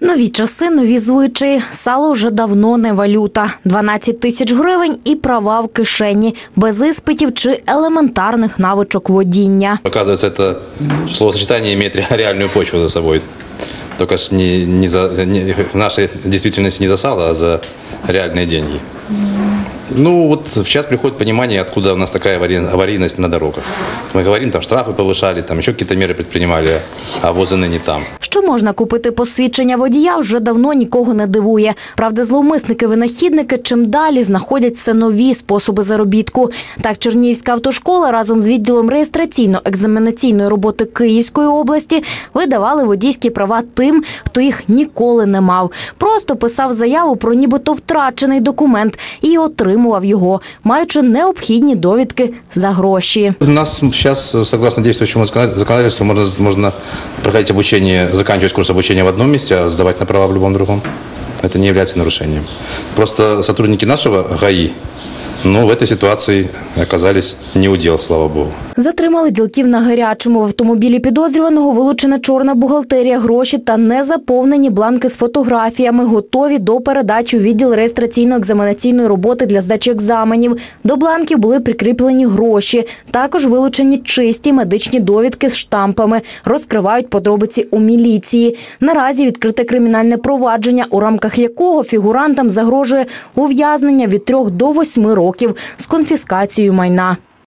Нові часи, нові звичаї. Сало вже давно не валюта. 12 тисяч гривень і права в кишені, без іспитів чи елементарних навичок водіння. Оказывается, это словосочетание имеет ре- реальную почву за собой. Только ж не, не за, не- в нашей действительности не за сало, а за реальные деньги. Ну, вот сейчас приходит понимание, откуда у нас такая авари- аварийность на дорогах. Мы говорим, там штрафы повышали, там еще какие-то меры предпринимали, а возы не там. Що можна купити посвідчення водія, вже давно нікого не дивує. Правда, зловмисники-винахідники чим далі знаходять все нові способи заробітку. Так, Чернігівська автошкола разом з відділом реєстраційно-екзаменаційної роботи Київської області видавали водійські права тим, хто їх ніколи не мав. Просто писав заяву про нібито втрачений документ і отримував його, маючи необхідні довідки за гроші. У нас сейчас, согласно действующему закона- законодательству, можно, проходити проходить обучение, заканчивать курс обучения в одном месте, а сдавать на права в любом другом. Это не является нарушением. Просто сотрудники нашего ГАИ, ну, в этой ситуации оказались не удел, слава богу. Затримали ділків на гарячому. В автомобілі підозрюваного вилучена чорна бухгалтерія, гроші та незаповнені бланки з фотографіями, готові до передачі у відділ реєстраційно-екзаменаційної роботи для здачі екзаменів. До бланків були прикріплені гроші. Також вилучені чисті медичні довідки з штампами. Розкривають подробиці у міліції. Наразі відкрите кримінальне провадження, у рамках якого фігурантам загрожує ув'язнення від трьох до восьми років з конфіскацією майна.